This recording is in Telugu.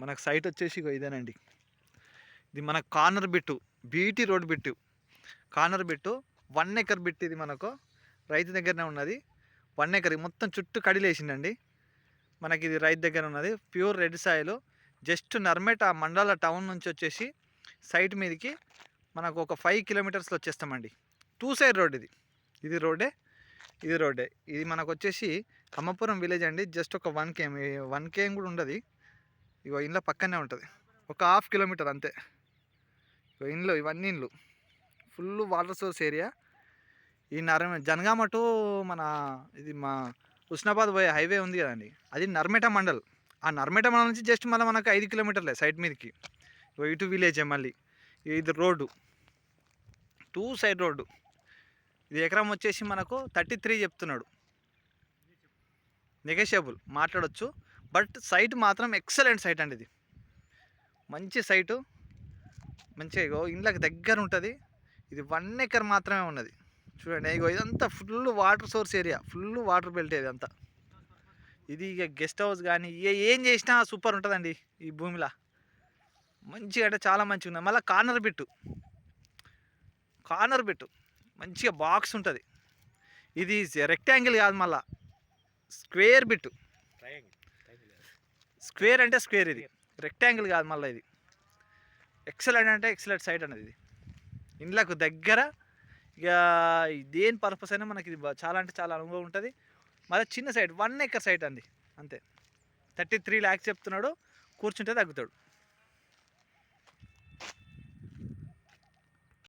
మనకు సైట్ వచ్చేసి ఇదేనండి. ఇది మన corner bit BT road bit. Corner bit one acre bit ఇది మనకు. రైతు దగ్గరనే ఉన్నది. వన్ ఎకర్ మొత్తం చుట్టూ కడిలేసిండండి. మనకి ఇది రైతు దగ్గర ఉన్నది. Pure red soil. Just Narmeta మండల టౌన్ నుంచి వచ్చేసి సైట్ మీదకి మనకు ఒక ఫైవ్ కిలోమీటర్స్లో వచ్చేస్తామండి. టూ సైడ్ రోడ్ ఇది. ఇది రోడ్డే ఇది రోడ్డే ఇది మనకు వచ్చేసి కమ్మపురం విలేజ్ అండి. జస్ట్ ఒక వన్ కేఎం వన్ కేఎం కూడా ఉండదు. ఇగో ఇండ్ల పక్కనే ఉంటుంది. ఒక హాఫ్ కిలోమీటర్ అంతే. ఇగో ఇండ్లు ఇవన్నీ ఇండ్లు. ఫుల్ వాటర్ సోర్స్ ఏరియా ఈ నర్మ జనగామ టు మన ఇది మా హుస్నాబాద్ పోయే హైవే ఉంది కదండి. అది నర్మేట మండల్. ఆ నర్మేట మండల్ నుంచి జస్ట్ మళ్ళీ మనకు ఐదు కిలోమీటర్లే సైడ్ మీదకి. ఇగో ఇటు విలేజే మళ్ళీ. ఇది రోడ్డు. Two side road. ఇది ఎకరం వచ్చేసి మనకు థర్టీ త్రీ చెప్తున్నాడు. నెగోషియబుల్ మాట్లాడొచ్చు. బట్ సైట్ మాత్రం ఎక్సలెంట్ సైట్ అండి ఇది. మంచి సైటు. మంచిగా ఇగో ఇండ్లకు దగ్గర ఉంటుంది ఇది వన్ ఎకర్ మాత్రమే ఉన్నది. చూడండి ఇగో ఇదంతా full water source area. Full water belt ఇది అంతా. ఇది ఇక గెస్ట్ హౌస్ కానీ ఏ ఏం చేసినా సూపర్ ఉంటుందండి ఈ భూమిలో. మంచిగా అంటే చాలా మంచిగా ఉంది మళ్ళీ కార్నర్ బిట్టు. Corner bit. మంచిగా బాక్స్ ఉంటుంది. ఇది రెక్టాంగిల్ కాదు మళ్ళా. Square bit. స్క్వేర్ అంటే స్క్వేర్ ఇది. రెక్టాంగిల్ కాదు మళ్ళీ ఇది. ఎక్సలెంట్ అంటే ఎక్సలెంట్ సైట్ అనేది ఇది. ఇండ్లకు దగ్గర ఇక దేని పర్పస్ అయినా మనకి ఇది చాలా అంటే చాలా అనుభవం ఉంటుంది. మళ్ళీ చిన్న సైట్ వన్ ఎకర్ సైట్ అండి. అంతే. థర్టీ త్రీ ల్యాక్స్ చెప్తున్నాడు కూర్చుంటే తగ్గుతాడు.